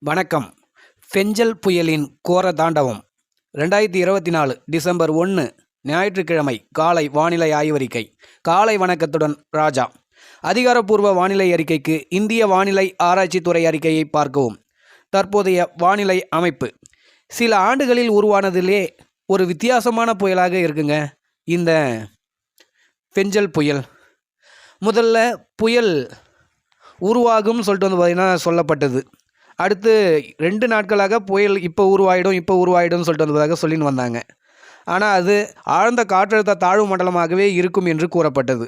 வணக்கம். ஃபெஞ்சல் புயலின் கோர தாண்டவம். ரெண்டாயிரத்தி இருபத்தி நாலு டிசம்பர் ஒன்று ஞாயிற்றுக்கிழமை காலை வானிலை ஆய்வறிக்கை. காலை வணக்கத்துடன் ராஜா. அதிகாரப்பூர்வ வானிலை அறிக்கைக்கு இந்திய வானிலை ஆராய்ச்சித்துறை அறிக்கையை பார்க்கவும். தற்போதைய வானிலை அமைப்பு. சில ஆண்டுகளில் உருவானதிலே ஒரு வித்தியாசமான புயலாக இருக்குங்க. இந்த ஃபெஞ்சல் புயல். முதல்ல புயல் உருவாகும்னு சொல்லிட்டு வந்து பார்த்திங்கன்னா சொல்லப்பட்டது. அடுத்து ரெண்டு நாட்களாக புயல் இப்போ உருவாயிடும் இப்போ உருவாயிடும் சொல்லிட்டு வந்ததாக சொல்லின்னு வந்தாங்க. ஆனால் அது ஆழ்ந்த காற்றழுத்த தாழ்வு மண்டலமாகவே இருக்கும் என்று கூறப்பட்டது.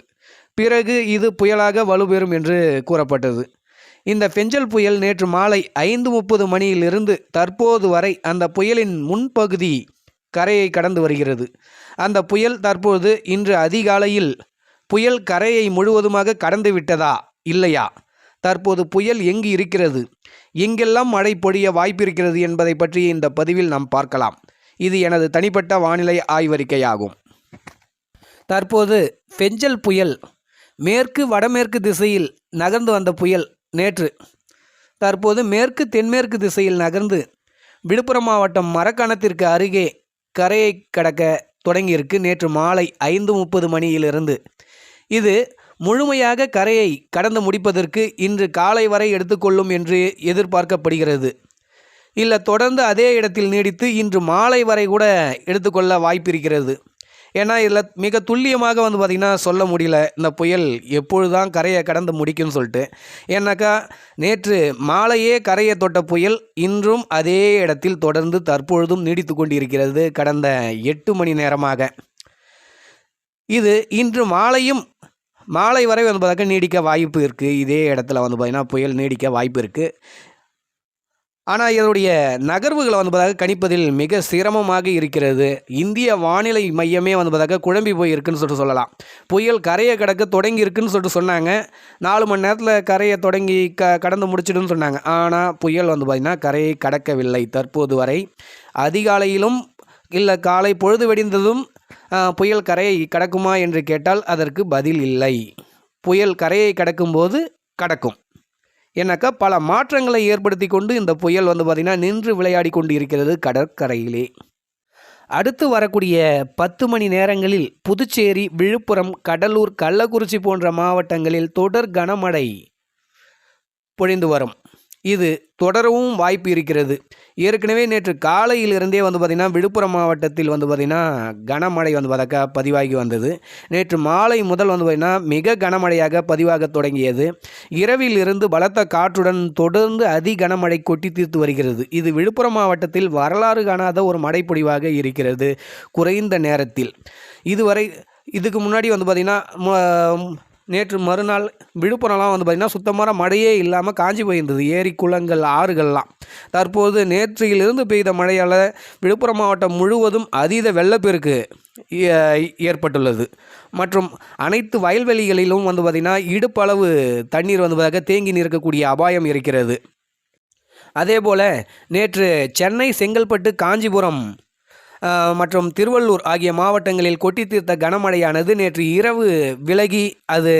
பிறகு இது புயலாக வலுப்பெறும் என்று கூறப்பட்டது. இந்த பெஞ்சல் புயல் நேற்று மாலை ஐந்து முப்பது மணியிலிருந்து தற்போது வரை அந்த புயலின் முன்பகுதி கரையை கடந்து வருகிறது. அந்த புயல் தற்போது இன்று அதிகாலையில் புயல் கரையை முழுவதுமாக கடந்து விட்டதா இல்லையா? தற்போது புயல் எங்கு இருக்கிறது? எங்கெல்லாம் மழை பொழிய வாய்ப்பிருக்கிறது என்பதை பற்றி இந்த பதிவில் நாம் பார்க்கலாம். இது எனது தனிப்பட்ட வானிலை ஆய்வறிக்கையாகும். தற்போது பெஞ்சல் புயல் மேற்கு வடமேற்கு திசையில் நகர்ந்து வந்த புயல் நேற்று. தற்போது மேற்கு தென்மேற்கு திசையில் நகர்ந்து விழுப்புரம் மாவட்டம் மரக்கணத்திற்கு அருகே கரையை கடக்க தொடங்கியிருக்கு. நேற்று மாலை ஐந்து முப்பது மணியிலிருந்து. இது முழுமையாக கரையை கடந்து முடிப்பதற்கு இன்று காலை வரை எடுத்துக்கொள்ளும் என்று எதிர்பார்க்கப்படுகிறது. இல்லை தொடர்ந்து அதே இடத்தில் நீடித்து இன்று மாலை வரை கூட எடுத்துக்கொள்ள வாய்ப்பிருக்கிறது. ஏன்னா இதில் மிக துல்லியமாக வந்து பார்த்திங்கன்னா சொல்ல முடியல இந்த புயல் எப்பொழுது தான் கரையை கடந்து முடிக்கும்னு சொல்லிட்டு. ஏன்னாக்கா நேற்று மாலையே கரையை தொட்ட புயல் இன்றும் அதே இடத்தில் தொடர்ந்து தற்பொழுதும் நீடித்து கொண்டிருக்கிறது கடந்த எட்டு மணி நேரமாக. இது இன்று மாலையும் மாலை வரை வந்து பார்த்தாக்க நீடிக்க வாய்ப்பு இருக்குது இதே இடத்துல வந்து பார்த்திங்கன்னா புயல் நீடிக்க வாய்ப்பு இருக்குது ஆனால் இதனுடைய நகர்வுகளை வந்து பார்த்தாக்க கணிப்பதில் மிக சிரமமாக இருக்கிறது. இந்திய வானிலை மையமே வந்து பார்த்தாக்க குழம்பி போய் இருக்குன்னு சொல்லிட்டு சொல்லலாம். புயல் கரையை கடக்க தொடங்கி இருக்குன்னு சொல்லிட்டு சொன்னாங்க. நாலு மணி நேரத்தில் கரையை தொடங்கி க கடந்து முடிச்சிடுன்னு சொன்னாங்க. ஆனால் புயல் வந்து பார்த்திங்கன்னா கரையை கடக்கவில்லை. தற்போது வரை அதிகாலையிலும் இல்லை காலை பொழுது வெடிந்ததும் புயல் கரையை கடக்குமா என்று கேட்டால் அதற்கு பதில் இல்லை. புயல் கரையை கடக்கும்போது கடக்கும். ஏன்னாக்கா பல மாற்றங்களை ஏற்படுத்தி கொண்டு இந்த புயல் வந்து பார்த்திங்கன்னா நின்று விளையாடி கொண்டு இருக்கிறது கடற்கரையிலே. அடுத்து வரக்கூடிய பத்து மணி நேரங்களில் புதுச்சேரி விழுப்புரம் கடலூர் கள்ளக்குறிச்சி போன்ற மாவட்டங்களில் தொடர் கனமழை பொழிந்து வரும். இது தொடரவும் வாய்ப்பு இருக்கிறது. ஏற்கனவே நேற்று காலையிலிருந்தே வந்து பார்த்திங்கன்னா விழுப்புரம் மாவட்டத்தில் வந்து பார்த்திங்கன்னா கனமழை வந்து பார்த்தாக்கா பதிவாகி வந்தது. நேற்று மாலை முதல் வந்து பார்த்திங்கன்னா மிக கனமழையாக பதிவாக தொடங்கியது. இரவில் இருந்து பலத்த காற்றுடன் தொடர்ந்து அதி கனமழை கொட்டி தீர்த்து வருகிறது. இது விழுப்புரம் மாவட்டத்தில் வரலாறு காணாத ஒரு மழைப்பொழிவாக இருக்கிறது. குறைந்த நேரத்தில். இதுவரை இதுக்கு முன்னாடி வந்து பார்த்திங்கன்னா நேற்று மறுநாள் விழுப்புரம்லாம் வந்து பார்த்திங்கன்னா சுத்தமான மழையே இல்லாமல் காஞ்சி போயிருந்தது. ஏரி குளங்கள் ஆறுகள்லாம். தற்போது நேற்றிலிருந்து பெய்த மழையால் விழுப்புரம் மாவட்டம் முழுவதும் அதீத வெள்ளப்பெருக்கு ஏற்பட்டுள்ளது. மற்றும் அனைத்து வயல்வெளிகளிலும் வந்து பார்த்திங்கன்னா இடுப்பளவு தண்ணீர் வந்து பார்த்தாக்க தேங்கி நிற்கக்கூடிய அபாயம் இருக்கிறது. அதே போல் நேற்று சென்னை செங்கல்பட்டு காஞ்சிபுரம் மற்றும் திருவள்ளூர் ஆகிய மாவட்டங்களில் கொட்டி தீர்த்த கனமழையானது நேற்று இரவு விலகி அது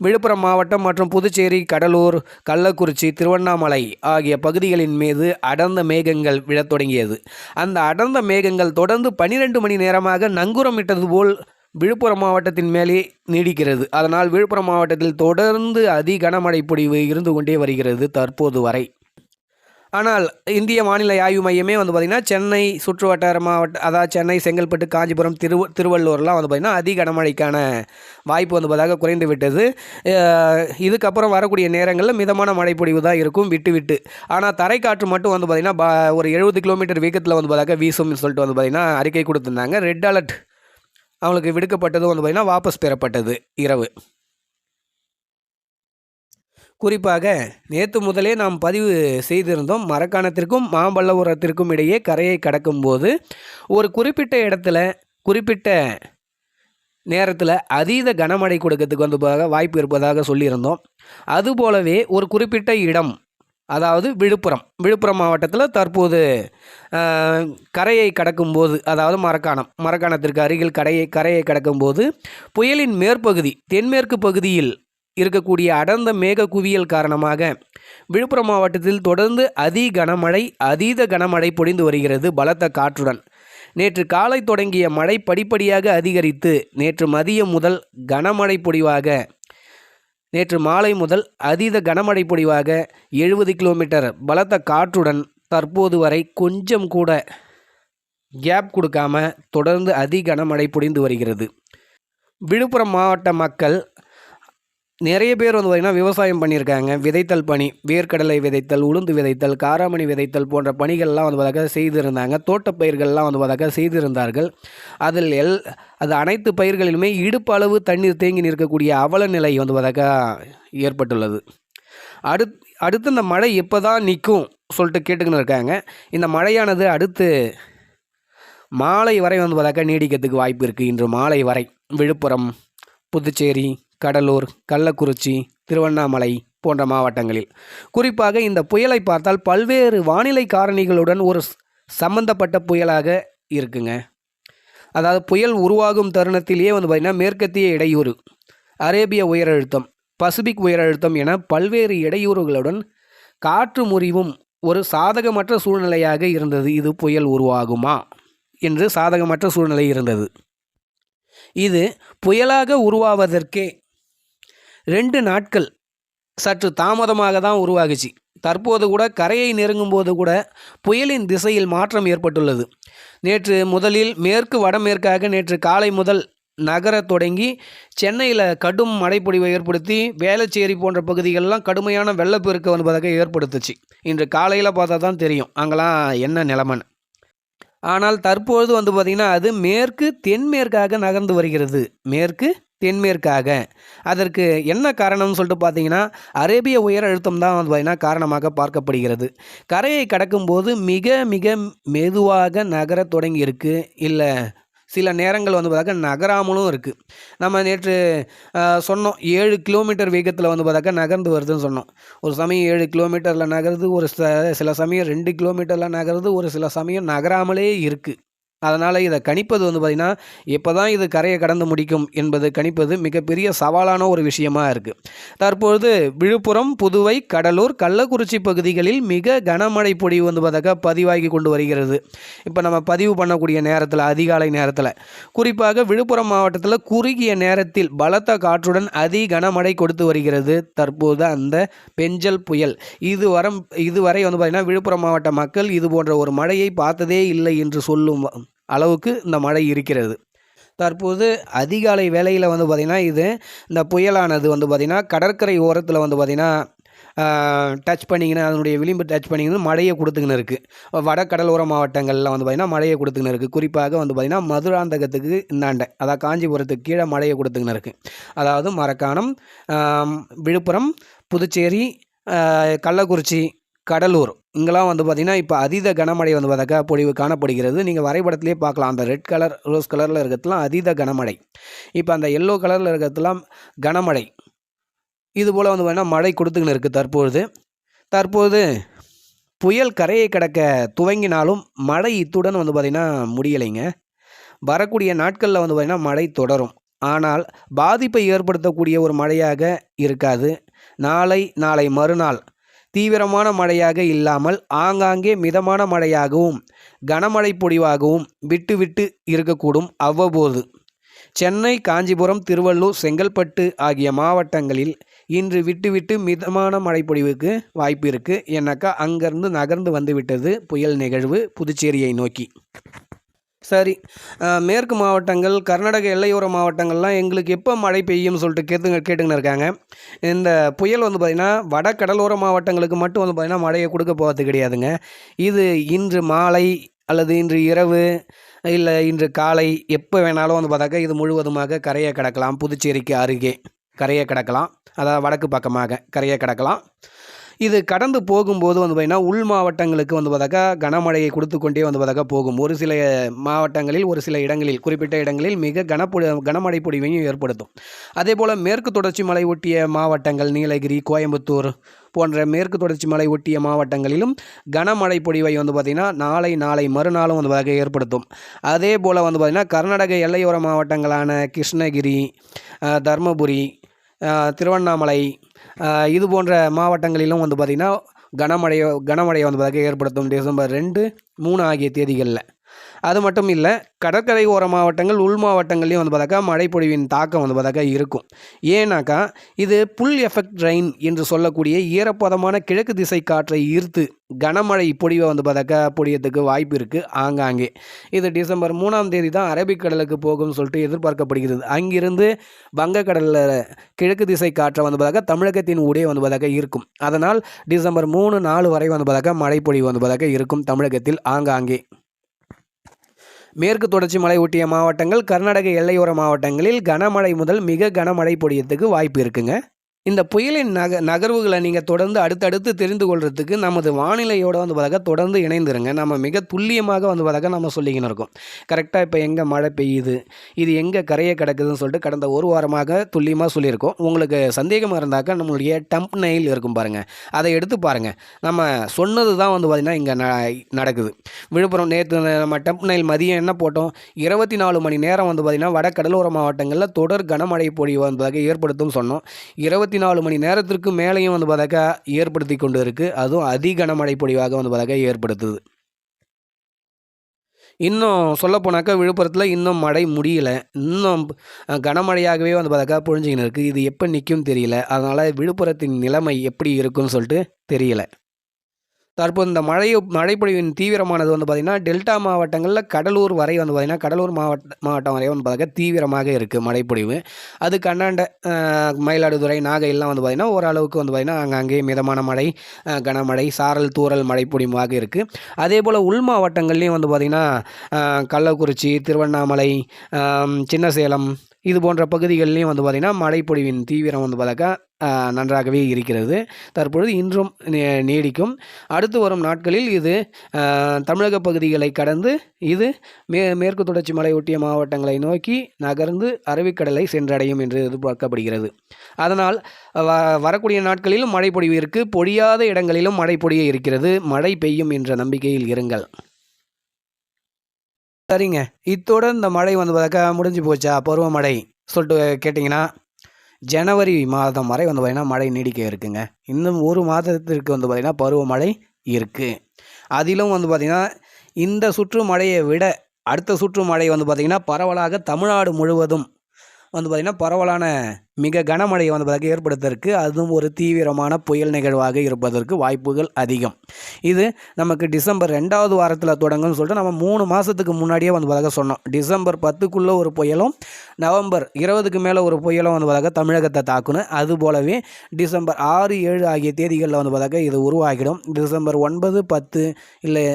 விழுப்புரம் மாவட்டம் மற்றும் புதுச்சேரி கடலூர் கள்ளக்குறிச்சி திருவண்ணாமலை ஆகிய பகுதிகளின் மீது அடர்ந்த மேகங்கள் விழத் தொடங்கியது. அந்த அடர்ந்த மேகங்கள் தொடர்ந்து பனிரெண்டு மணி நேரமாக நங்குரமிட்டது போல் விழுப்புரம் மாவட்டத்தின் மேலே நீடிக்கிறது. அதனால் விழுப்புரம் மாவட்டத்தில் தொடர்ந்து அதி கனமழை பொழிவு இருந்து கொண்டே வருகிறது தற்போது வரை. ஆனால் இந்திய வானிலை ஆய்வு மையமே வந்து பார்த்திங்கன்னா சென்னை சுற்று வட்டார மாவட்ட அதாவது சென்னை செங்கல்பட்டு காஞ்சிபுரம் திரு திருவள்ளூர்லாம் வந்து பார்த்திங்கன்னா அதிக கனமழைக்கான வாய்ப்பு வந்து பார்த்தா குறைந்து விட்டது. இதுக்கப்புறம் வரக்கூடிய நேரங்களில் மிதமான மழைப்பொழிவு தான் இருக்கும் விட்டு விட்டு. ஆனால் தரைக்காற்று மட்டும் வந்து பார்த்திங்கன்னா ஒரு எழுபது கிலோமீட்டர் வேகத்தில் வந்து பார்த்தாக்க வீசும்னு சொல்லிட்டு வந்து பார்த்திங்கன்னா அறிக்கை கொடுத்துருந்தாங்க. ரெட் அலர்ட் அவங்களுக்கு விடுக்கப்பட்டதும் வந்து பார்த்திங்கன்னா வாபஸ் பெறப்பட்டது இரவு. குறிப்பாக நேற்று முதலே நாம் பதிவு செய்திருந்தோம் மரக்காணத்திற்கும் மாம்பல்லபுரத்திற்கும் இடையே கரையை கடக்கும்போது ஒரு குறிப்பிட்ட இடத்துல குறிப்பிட்ட நேரத்தில் அதீத கனமழை கொடுக்கறதுக்கு வந்து வாய்ப்பு இருப்பதாக சொல்லியிருந்தோம். அதுபோலவே ஒரு குறிப்பிட்ட இடம் அதாவது விழுப்புரம் விழுப்புரம் மாவட்டத்தில் தற்போது கரையை கடக்கும்போது அதாவது மரக்காணம் மரக்காணத்திற்கு அருகில் கரையை கரையை கடக்கும்போது புயலின் மேற்பகுதி தென்மேற்கு பகுதியில் இருக்கக்கூடிய அடர்ந்த மேக குவியல் காரணமாக விழுப்புரம் மாவட்டத்தில் தொடர்ந்து அதி கனமழை அதீத கனமழை பொழிந்து வருகிறது பலத்த காற்றுடன். நேற்று காலை தொடங்கிய மழை படிப்படியாக அதிகரித்து நேற்று மதியம் முதல் கனமழை பொழிவாக நேற்று மாலை முதல் அதீத கனமழை பொழிவாக எழுபது கிலோமீட்டர் பலத்த காற்றுடன் தற்போது வரை கொஞ்சம் கூட கேப் கொடுக்காம தொடர்ந்து அதி கனமழை பொழிந்து வருகிறது. விழுப்புரம் மாவட்ட மக்கள் நிறைய பேர் வந்து பார்த்திங்கன்னா விவசாயம் பண்ணியிருக்காங்க. விதைத்தல் பணி வேர்க்கடலை விதைத்தல் உளுந்து விதைத்தல் காராமணி விதைத்தல் போன்ற பணிகள்லாம் வந்து பார்த்தாக்க செய்திருந்தாங்க. தோட்டப்பயிர்கள்லாம் வந்து பார்த்தாக்க செய்திருந்தார்கள். அதில் எல் அது அனைத்து பயிர்களிலுமே இடுப்பளவு தண்ணீர் தேங்கி நிற்கக்கூடிய அவல நிலை வந்து பார்த்தாக்கா ஏற்பட்டுள்ளது. அடுத் அடுத்து இந்த மழை எப்போ தான் நிற்கும் சொல்லிட்டு கேட்டுக்கின்னு இருக்காங்க. இந்த மழையானது அடுத்து மாலை வரை வந்து பார்த்தாக்கா நீடிக்கிறதுக்கு வாய்ப்பு இருக்குது இன்று மாலை வரை விழுப்புரம் புதுச்சேரி கடலூர் கள்ளக்குறிச்சி திருவண்ணாமலை போன்ற மாவட்டங்களில். குறிப்பாக இந்த புயலை பார்த்தால் பல்வேறு வானிலை காரணிகளுடன் ஒரு ஸ்- சம்பந்தப்பட்ட புயலாக இருக்குங்க. அதாவது புயல் உருவாகும் தருணத்திலேயே வந்து பார்த்திங்கன்னா மேற்கத்திய இடையூறு அரேபிய உயரழுத்தம் பசிபிக் உயரழுத்தம் என பல்வேறு இடையூறுகளுடன் காற்று முறிவும் ஒரு சாதகமற்ற சூழ்நிலையாக இருந்தது. இது புயல் உருவாகுமா என்று சாதகமற்ற சூழ்நிலை இருந்தது. இது புயலாக உருவாவதற்கே ரெண்டு நாட்கள் சற்று தாமதமாக தான் உருவாகுச்சு. தற்போது கூட கரையை நெருங்கும் போது கூட புயலின் திசையில் மாற்றம் ஏற்பட்டுள்ளது. நேற்று முதலில் மேற்கு வடமேற்காக நேற்று காலை முதல் நகரத் தொடங்கி சென்னையில் கடும் மடைப்பொடிவை ஏற்படுத்தி வேளச்சேரி போன்ற பகுதிகளெலாம் கடுமையான வெள்ளப்பெருக்கு என்பதாக ஏற்படுத்துச்சு. இன்று காலையில் பார்த்தா தான் தெரியும் அங்கெல்லாம் என்ன நிலமன்னு. ஆனால் தற்பொழுது வந்து பார்த்திங்கன்னா அது மேற்கு தென்மேற்காக நகர்ந்து வருகிறது. மேற்கு தென்மேற்காக. அதற்கு என்ன காரணம்னு சொல்லிட்டு பார்த்தீங்கன்னா அரேபிய உயர் அழுத்தம் தான் வந்து பார்த்திங்கன்னா காரணமாக பார்க்கப்படுகிறது. கரையை கடக்கும்போது மிக மிக மெதுவாக நகர தொடங்கியிருக்கு. இல்லை சில நேரங்கள் வந்து பார்த்தாக்கா நகராமலும் இருக்குது நம்ம நேற்று சொன்னோம் ஏழு கிலோமீட்டர் வேகத்தில் வந்து பார்த்தாக்கா நகர்ந்து வருதுன்னு சொன்னோம். ஒரு சமயம் ஏழு கிலோமீட்டரில் நகருது ஒரு ச சில சமயம் ரெண்டு கிலோமீட்டரில் நகருது ஒரு சில சமயம் நகராமலே இருக்குது அதனால் இதை கணிப்பது வந்து பார்த்திங்கன்னா எப்போ தான் இது கரையை கடந்து முடிக்கும் என்பது கணிப்பது மிகப்பெரிய சவாலான ஒரு விஷயமாக இருக்குது தற்பொழுது விழுப்புரம் புதுவை கடலூர் கள்ளக்குறிச்சி பகுதிகளில் மிக கனமழை பொழிவு வந்து பார்த்தாக்கா பதிவாகி கொண்டு வருகிறது. இப்போ நம்ம பதிவு பண்ணக்கூடிய நேரத்தில் அதிகாலை நேரத்தில். குறிப்பாக விழுப்புரம் மாவட்டத்தில் குறுகிய நேரத்தில் பலத்த காற்றுடன் அதி கனமழை கொடுத்து வருகிறது. தற்போது அந்த பெஞ்சல் புயல். இது வரம் இதுவரை வந்து பார்த்திங்கன்னா விழுப்புரம் மாவட்ட மக்கள் இது போன்ற ஒரு மழையை பார்த்ததே இல்லை என்று சொல்லும் அளவுக்கு இந்த மழை இருக்கிறது. தற்போது அதிகாலை வேலையில் வந்து பார்த்திங்கன்னா இது இந்த புயலானது வந்து பார்த்திங்கன்னா கடற்கரை ஓரத்தில் வந்து பார்த்திங்கன்னா டச் பண்ணிங்கன்னா அதனுடைய விளிம்பு டச் பண்ணிங்கன்னா மழையை கொடுத்துக்கின்னு இருக்குது வட கடலோர மாவட்டங்களில் வந்து பார்த்திங்கன்னா மழையை கொடுத்துக்கின்னு இருக்குது குறிப்பாக வந்து பார்த்திங்கன்னா மதுராந்தகத்துக்கு இந்தாண்ட அதாவது காஞ்சிபுரத்துக்கு கீழே மழையை கொடுத்துக்கின்னு இருக்குது அதாவது மரக்காணம் விழுப்புரம் புதுச்சேரி கள்ளக்குறிச்சி கடலூர். இங்கெல்லாம் வந்து பார்த்திங்கன்னா இப்போ அதீத கனமழை வந்து பார்த்தாக்கா பொழிவு காணப்படுகிறது. நீங்கள் வரைபடத்திலே பார்க்கலாம். அந்த ரெட் கலர் ரோஸ் கலரில் இருக்கிறதுலாம் அதீத கனமழை. இப்போ அந்த எல்லோ கலரில் இருக்கிறதுலாம் கனமழை. இது போல் வந்து பார்த்திங்கன்னா மழை கொடுத்துக்கின்னு இருக்குது தற்பொழுது. தற்போது புயல் கரையை கடக்க துவங்கினாலும் மழை இத்துடன் வந்து பார்த்திங்கன்னா முடியலைங்க. வரக்கூடிய நாட்களில் வந்து பார்த்திங்கன்னா மழை தொடரும். ஆனால் பாதிப்பை ஏற்படுத்தக்கூடிய ஒரு மழையாக இருக்காது. நாளை நாளை மறுநாள் தீவிரமான மழையாக இல்லாமல் ஆங்காங்கே மிதமான மழையாகவும் கனமழை பொழிவாகவும் விட்டு விட்டு இருக்கக்கூடும் அவ்வப்போது. சென்னை காஞ்சிபுரம் திருவள்ளூர் செங்கல்பட்டு ஆகிய மாவட்டங்களில் இன்று விட்டுவிட்டு மிதமான மழைப்பொழிவுக்கு வாய்ப்பு இருக்குது ஏன்னாக்கா அங்கேருந்து நகர்ந்து வந்துவிட்டது புயல் நிகழ்வு புதுச்சேரியை நோக்கி. சரி. மேற்கு மாவட்டங்கள் கர்நாடக எல்லையோர மாவட்டங்கள்லாம் எங்களுக்கு எப்போ மழை பெய்யும்னு சொல்லிட்டு கேட்டுங்க கேட்டுங்கன்னு இருக்காங்க. இந்த புயல் வந்து பார்த்திங்கன்னா வட கடலோர மாவட்டங்களுக்கு மட்டும் வந்து பார்த்திங்கன்னா மழையை கொடுக்க போகிறது கிடையாதுங்க. இது இன்று மாலை அல்லது இன்று இரவு இல்லை இன்று காலை எப்போ வேணாலும் வந்து பார்த்தாக்கா இது முழுவதுமாக கரையை கடக்கலாம். புதுச்சேரிக்கு அருகே கரையை கடக்கலாம். அதாவது வடக்கு பக்கமாக கரையை கடக்கலாம். இது கடந்து போகும்போது வந்து பார்த்திங்கன்னா உள் மாவட்டங்களுக்கு வந்து பார்த்தாக்கா கனமழையை கொடுத்து கொண்டே வந்து பார்த்தாக்கா போகும். ஒரு சில மாவட்டங்களில் ஒரு சில இடங்களில் குறிப்பிட்ட இடங்களில் மிக கனப்பொடி கனமழை பொழிவையும் ஏற்படுத்தும். அதே போல் மேற்கு தொடர்ச்சி மலை ஒட்டிய மாவட்டங்கள் நீலகிரி கோயம்புத்தூர் போன்ற மேற்கு தொடர்ச்சி மலை ஒட்டிய மாவட்டங்களிலும் கனமழை பொழிவை வந்து பார்த்திங்கன்னா நாளை நாளை மறுநாளும் வந்து வகை ஏற்படுத்தும். அதே போல் வந்து பார்த்திங்கன்னா கர்நாடக எல்லையோர மாவட்டங்களான கிருஷ்ணகிரி தருமபுரி தர்மபுரி திருவண்ணாமலை இது போன்ற மாவட்டங்களிலும் வந்து பார்த்திங்கன்னா கனமழையோ கனமழையை வந்து பார்த்திங்கன்னா ஏற்படுத்தும் டிசம்பர் ரெண்டு மூணு ஆகிய தேதிகளில். அது மட்டும் இல்லை கடற்கரை ஓர மாவட்டங்கள் உள் மாவட்டங்கள்லையும் வந்து பார்த்தாக்கா மழைப்பொழிவின் தாக்கம் வந்து பார்த்தாக்கா இருக்கும். ஏன்னாக்கா இது புல் எஃபெக்ட் ரெயின் என்று சொல்லக்கூடிய ஈரப்பதமான கிழக்கு திசை காற்றை ஈர்த்து கனமழை பொழிவை வந்து பார்த்தாக்கா பொழியத்துக்கு வாய்ப்பு இருக்குது ஆங்காங்கே. இது டிசம்பர் மூணாம் தேதி தான் அரபிக்கடலுக்கு போகும்னு சொல்லிட்டு எதிர்பார்க்கப்படுகிறது. அங்கிருந்து வங்கக்கடலில் கிழக்கு திசை காற்றை வந்து பார்த்தாக்கா தமிழகத்தின் ஊடே வந்து பார்த்தாக்கா இருக்கும். அதனால் டிசம்பர் மூணு நாலு வரை வந்து பார்த்தாக்கா மழைப்பொழிவு வந்து பார்த்தாக்கா இருக்கும் தமிழகத்தில் ஆங்காங்கே. மேற்கு தொடர்ச்சி மலை ஒட்டிய மாவட்டங்கள் கர்நாடக எல்லையோர மாவட்டங்களில் கனமழை முதல் மிக கனமழை பொழியத்துக்கு வாய்ப்பு இருக்குங்க. இந்த புயலின் நக நகர்வுகளை நீங்கள் தொடர்ந்து அடுத்தடுத்து தெரிந்து கொள்றதுக்கு நமது வானிலையோடு வந்து பார்த்தாக்கா தொடர்ந்து இணைந்துருங்க. நம்ம மிக துல்லியமாக வந்து பார்த்தாக்கா நம்ம சொல்லிக்கின்னு இருக்கோம். கரெக்டாக இப்போ எங்கே மழை பெய்யுது இது எங்கே கரையை கிடக்குதுன்னு சொல்லிட்டு கடந்த ஒரு வாரமாக துல்லியமாக சொல்லியிருக்கோம். உங்களுக்கு சந்தேகமாக இருந்தாக்கா நம்மளுடைய டம்ப் நெயில் இருக்கும் பாருங்கள் அதை எடுத்து பாருங்கள் நம்ம சொன்னது தான் வந்து பார்த்திங்கன்னா இங்கே ந நடக்குது. விழுப்புரம் நேற்று நம்ம டம்ப் நெயில் மதியம் என்ன போட்டோம்? இருபத்தி நாலு மணி நேரம் வந்து பார்த்திங்கன்னா வட கடலோர மாவட்டங்களில் தொடர் கனமழை பொழிவு வந்ததாக ஏற்படுத்தும் சொன்னோம். இருபத்தி நாலு மணி நேரத்திற்கு மேலேயும் வந்து பார்த்தாக்கா ஏற்படுத்தி கொண்டு இருக்குது அதுவும் அதி கனமழை பொழிவாக வந்து பார்த்தாக்கா ஏற்படுத்துது. இன்னும் சொல்லப்போனாக்கா விழுப்புரத்தில் இன்னும் மழை முடியல. இன்னும் கனமழையாகவே வந்து பார்த்தாக்கா பொழிஞ்சிக்கின்னு இருக்குது இது எப்போ நிற்கும் தெரியல. அதனால் விழுப்புரத்தின் நிலைமை எப்படி இருக்குன்னு சொல்லிட்டு தெரியல. தற்போது இந்த மழை மழைப்பொழிவின் தீவிரமானது வந்து பார்த்திங்கன்னா டெல்டா மாவட்டங்களில் கடலூர் வரை வந்து பார்த்திங்கன்னா கடலூர் மாவட்ட மாவட்டம் வரை வந்து பார்த்தாக்கா தீவிரமாக இருக்குது மழைப்பொழிவு. அது கண்ணாண்ட மயிலாடுதுறை நாகையெல்லாம் வந்து பார்த்திங்கன்னா ஓரளவுக்கு வந்து பார்த்திங்கன்னா அங்கே அங்கேயே மிதமான மழை கனமழை சாரல் தூரல் மழைப்பொழிவாக இருக்குது அதே போல் உள் மாவட்டங்கள்லேயும் வந்து பார்த்திங்கன்னா கள்ளக்குறிச்சி திருவண்ணாமலை சின்ன சின்னசேலம் இது போன்ற பகுதிகள்லேயும் வந்து பார்த்திங்கன்னா மழைப்பொழிவின் தீவிரம் வந்து பார்த்தாக்கா நன்றாகவே இருக்கிறது. தற்பொழுது இன்றும் நீடிக்கும். அடுத்து வரும் நாட்களில் இது தமிழக பகுதிகளை கடந்து இது மே மேற்கு தொடர்ச்சி மலையொட்டிய மாவட்டங்களை நோக்கி நகர்ந்து அரபிக்கடலை சென்றடையும் என்று எதிர்பார்க்கப்படுகிறது. அதனால் வ வரக்கூடிய நாட்களிலும் மழை பொழிவு இருக்குது பொழியாத இடங்களிலும் மழை பொழிய இருக்கிறது. மழை பெய்யும் என்ற நம்பிக்கையில் இருங்கள். சரிங்க. இத்தோட இந்த மழை வந்து பார்த்தாக்கா முடிஞ்சு போச்சா? பருவமழை சொல்லிட்டு கேட்டிங்கன்னா ஜனவரி மாதம் வரை வந்து பார்த்திங்கன்னா மழை நீடிக்க இருக்குங்க. இன்னும் ஒரு மாதத்திற்கு வந்து பார்த்திங்கன்னா பருவமழை இருக்குது அதிலும் வந்து பார்த்திங்கன்னா இந்த சுற்று மழையை விட அடுத்த சுற்று மழை வந்து பார்த்திங்கன்னா பரவலாக தமிழ்நாடு முழுவதும் வந்து பார்த்திங்கன்னா பரவலான மிக கனமழையை வந்து பார்த்திங்கன்னா ஏற்படுத்துவதற்கு அதுவும் ஒரு தீவிரமான புயல் நிகழ்வாக இருப்பதற்கு வாய்ப்புகள் அதிகம். இது நமக்கு டிசம்பர் ரெண்டாவது வாரத்தில் தொடங்கும்னு சொல்லிட்டு நம்ம மூணு மாதத்துக்கு முன்னாடியே வந்து பார்த்தாக்க சொன்னோம். டிசம்பர் பத்துக்குள்ளே ஒரு புயலும் நவம்பர் இருபதுக்கு மேலே ஒரு புயலும் வந்து பார்த்தாக்க தமிழகத்தை தாக்கணும். அது போலவே டிசம்பர் ஆறு ஏழு ஆகிய தேதிகளில் வந்து பார்த்தாக்க இது உருவாகிடும். டிசம்பர் ஒன்பது பத்து இல்லை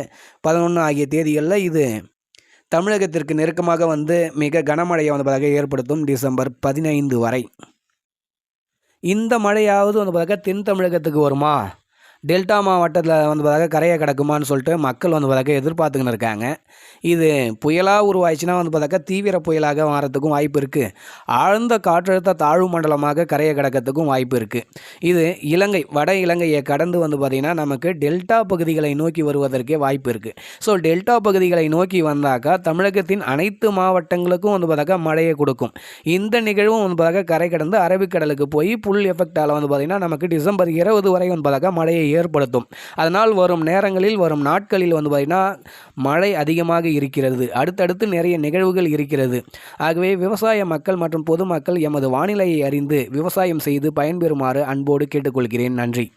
பதினொன்று ஆகிய தேதிகளில் இது தமிழகத்திற்கு நெருக்கமாக வந்து மிக கனமழையை வந்து பார்த்தாக்க ஏற்படுத்தும் டிசம்பர் பதினைந்து வரை. இந்த மழையாவது வந்து பார்த்தாக்க தென் தமிழகத்துக்கு வருமா? டெல்டா மாவட்டத்தில் வந்து பார்த்தாக்க கரையை கிடக்குமான்னு சொல்லிட்டு மக்கள் வந்து பார்த்தாக்க எதிர்பார்த்துக்கின்னு இருக்காங்க. இது புயலாக உருவாயிடுச்சுன்னா வந்து பார்த்தாக்கா தீவிர புயலாக மாறத்துக்கும் வாய்ப்பு இருக்குது ஆழ்ந்த காற்றழுத்த தாழ்வு மண்டலமாக கரையை கிடக்கிறதுக்கும் வாய்ப்பு இருக்குது இது இலங்கை வட இலங்கையை கடந்து வந்து பார்த்திங்கன்னா நமக்கு டெல்டா பகுதிகளை நோக்கி வருவதற்கே வாய்ப்பு இருக்குது ஸோ டெல்டா பகுதிகளை நோக்கி வந்தாக்கா தமிழகத்தின் அனைத்து மாவட்டங்களுக்கும் வந்து பார்த்தாக்கா மழையை கொடுக்கும். இந்த நிகழ்வும் வந்து பார்த்தாக்கா கரை கடந்து அரபிக்கடலுக்கு போய் புல் எஃபெக்டால் வந்து பார்த்திங்கன்னா நமக்கு டிசம்பர் இருபது வரை வந்து பார்த்தாக்கா மழையை ஏற்படுத்தும். அதனால் வரும் நேரங்களில் வரும் நாட்களில் வந்து பார்த்திங்கன்னா மழை அதிகமாக இருக்கிறது. அடுத்தடுத்து நிறைய நிகழ்வுகள் இருக்கிறது. ஆகவே விவசாய மக்கள் மற்றும் பொதுமக்கள் எமது வானிலையை அறிந்து விவசாயம் செய்து பயன்பெறுமாறு அன்போடு கேட்டுக்கொள்கிறேன். நன்றி.